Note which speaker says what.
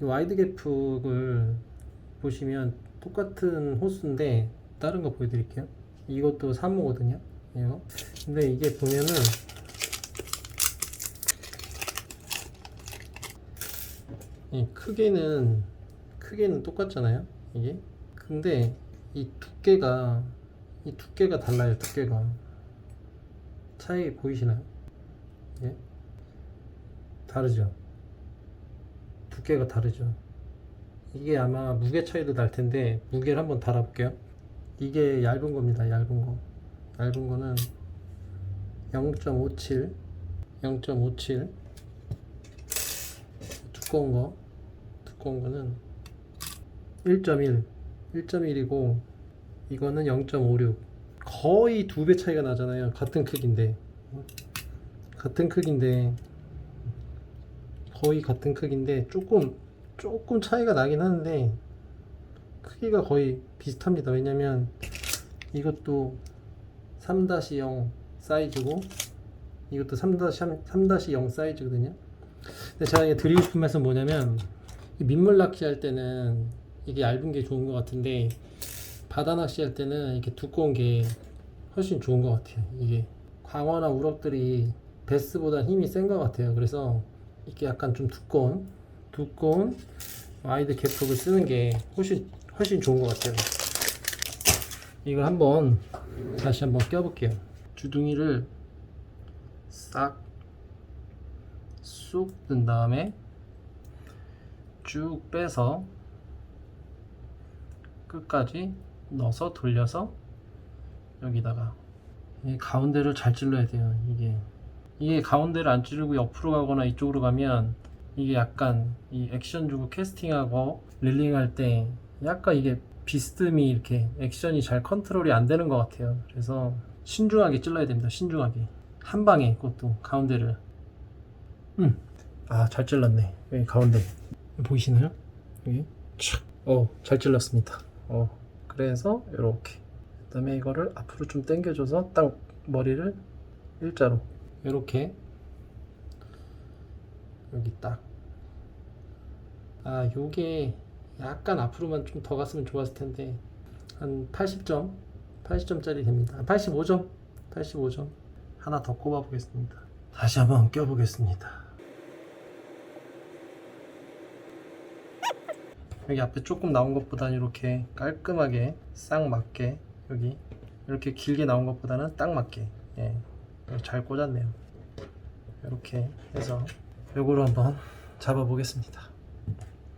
Speaker 1: 이 와이드 갭폭을 보시면 똑같은 호스인데 다른 거 보여드릴게요. 이것도 3호거든요. 이거. 근데 이게 보면은 이 크기는 크기는 똑같잖아요. 이게. 근데 이 두께가 이 두께가 달라요. 두께가 차이 보이시나요? 예? 다르죠. 두께가 다르죠. 이게 아마 무게 차이도 날 텐데 무게를 한번 달아볼게요. 이게 얇은 겁니다. 얇은 거. 얇은 거는 0.57, 0.57. 두꺼운 거, 두꺼운 거는 1.1, 1.1이고 이거는 0.56. 거의 두 배 차이가 나잖아요. 같은 크기인데. 같은 크기인데 거의 같은 크기인데 조금 조금 차이가 나긴 하는데 크기가 거의 비슷합니다. 왜냐면 이것도 3-0 사이즈고 이것도 3-0 사이즈거든요. 근데 제가 드리고 싶은 말씀 은 뭐냐면 이 민물 낚시할 때는 이게 얇은 게 좋은 것 같은데 바다 낚시할 때는 이렇게 두꺼운 게 훨씬 좋은 것 같아요. 이게 광어나 우럭들이 베스보다 힘이 센 것 같아요. 그래서 이게 약간 좀 두꺼운 두꺼운 와이드 갭폭을 쓰는 게 훨씬 훨씬 좋은 것 같아요. 이걸 한번 다시 한번 껴볼게요. 주둥이를 싹 쑥 든 다음에 쭉 빼서 끝까지 넣어서 돌려서 여기다가 이 가운데를 잘 찔러야 돼요. 이게 이게 가운데를 안 찌르고 옆으로 가거나 이쪽으로 가면 이게 약간 이 액션 주고 캐스팅하고 릴링할 때 약간 이게 비스듬히 이렇게 액션이 잘 컨트롤이 안 되는 것 같아요. 그래서 신중하게 찔러야 됩니다. 신중하게 한 방에 그것도 가운데를 음. 아 잘 찔렀네. 여기 가운데 보이시나요? 여기 어잘 찔렀습니다. 어 그래서 이렇게 그다음에 이거를 앞으로 좀 당겨 줘서 딱 머리를 일자로 이렇게 여기 딱. 아, 요게 약간 앞으로만 좀 더 갔으면 좋았을 텐데 한 80점, 80점짜리 됩니다. 85점, 85점 하나 더 꼽아 보겠습니다. 다시 한번 껴 보겠습니다. 여기 앞에 조금 나온 것보다는 이렇게 깔끔하게 싹 맞게 여기 이렇게 길게 나온 것보다는 딱 맞게 예, 잘 꽂았네요. 이렇게 해서 요거로 한번 잡아 보겠습니다.